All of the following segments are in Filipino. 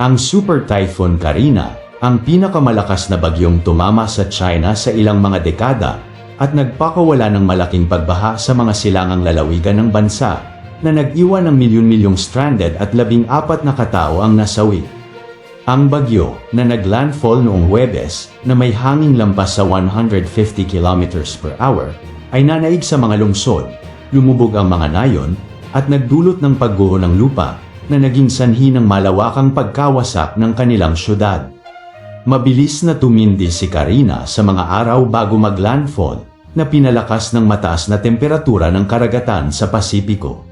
Ang Super Typhoon Karina, ang pinakamalakas na bagyong tumama sa China sa ilang mga dekada at nagpakawala ng malaking pagbaha sa mga silangang lalawigan ng bansa na nag-iwan ng milyon-milyong stranded at labing apat na katao ang nasawi. Ang bagyo na naglandfall noong Huwebes na may hanging lampas sa 150 km per hour ay nanaig sa mga lungsod, lumubog ang mga nayon at nagdulot ng pagguho ng lupa na naging sanhi ng malawakang pagkawasak ng kanilang syudad. Mabilis na tumindi si Karina sa mga araw bago maglandfall na pinalakas ng mataas na temperatura ng karagatan sa Pasipiko.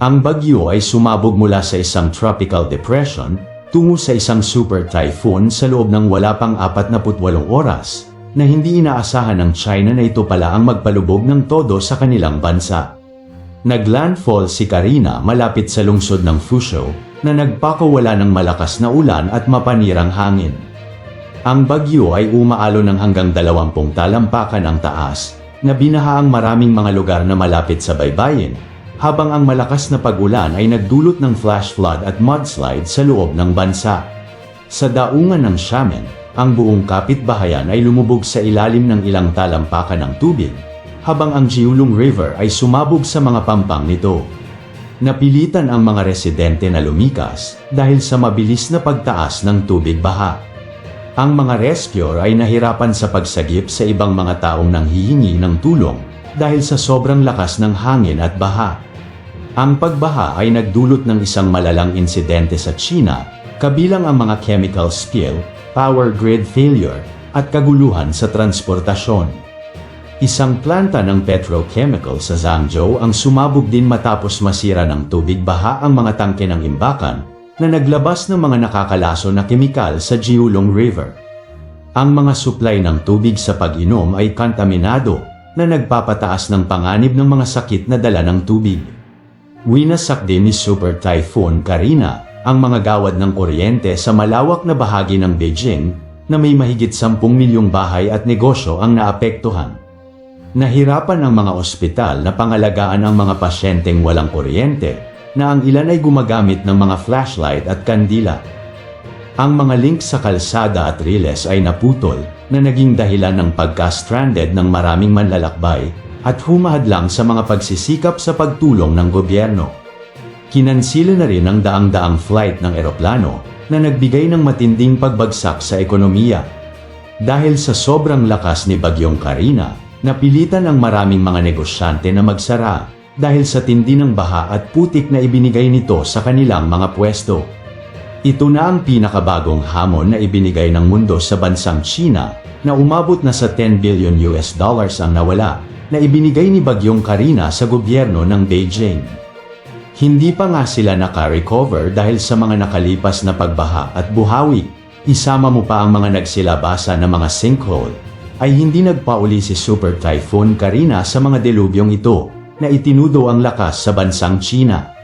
Ang bagyo ay sumabog mula sa isang tropical depression tungo sa isang super typhoon sa loob ng wala pang 48 oras na hindi inaasahan ng China na ito pala ang magpalubog ng todo sa kanilang bansa. Naglandfall si Karina malapit sa lungsod ng Fuzhou na nagpakawala ng malakas na ulan at mapanirang hangin. Ang bagyo ay umaalo ng hanggang 20 talampakan ang taas na binaha ang maraming mga lugar na malapit sa baybayin habang ang malakas na pag-ulan ay nagdulot ng flash flood at mudslide sa loob ng bansa. Sa daungan ng Xiamen, ang buong kapitbahayan ay lumubog sa ilalim ng ilang talampakan ng tubig, habang ang Jiulong River ay sumabog sa mga pampang nito. Napilitan ang mga residente na lumikas dahil sa mabilis na pagtaas ng tubig baha. Ang mga rescuer ay nahirapan sa pagsagip sa ibang mga taong nanghihingi ng tulong dahil sa sobrang lakas ng hangin at baha. Ang pagbaha ay nagdulot ng isang malalang insidente sa China, kabilang ang mga chemical spill, power grid failure, at kaguluhan sa transportasyon. Isang planta ng petrochemical sa Zhangzhou ang sumabog din matapos masira ng tubig baha ang mga tangke ng imbakan na naglabas ng mga nakakalaso na kemikal sa Jiulong River. Ang mga supply ng tubig sa pag-inom ay kontaminado na nagpapataas ng panganib ng mga sakit na dala ng tubig. Winasak din ni Super Typhoon Karina ang mga gawad ng kuryente sa malawak na bahagi ng Beijing na may mahigit 10 milyong bahay at negosyo ang naapektuhan. Nahirapan ang mga ospital na pangalagaan ang mga pasyenteng walang kuryente na ang ilan ay gumagamit ng mga flashlight at kandila. Ang mga link sa kalsada at riles ay naputol na naging dahilan ng pagka-stranded ng maraming manlalakbay at humahadlang sa mga pagsisikap sa pagtulong ng gobyerno. Kinansila na rin ang daang-daang flight ng eroplano na nagbigay ng matinding pagbagsak sa ekonomiya. Dahil sa sobrang lakas ni Bagyong Karina, napilitan ang maraming mga negosyante na magsara dahil sa tindi ng baha at putik na ibinigay nito sa kanilang mga pwesto. Ito na ang pinakabagong hamon na ibinigay ng mundo sa bansang China na umabot na sa 10 billion US dollars ang nawala na ibinigay ni Bagyong Karina sa gobyerno ng Beijing. Hindi pa nga sila naka-recover dahil sa mga nakalipas na pagbaha at buhawi, isama mo pa ang mga nagsilabasa na mga sinkhole, ay hindi nagpauli si Super Typhoon Karina sa mga delubyong ito na itinudo ang lakas sa bansang China.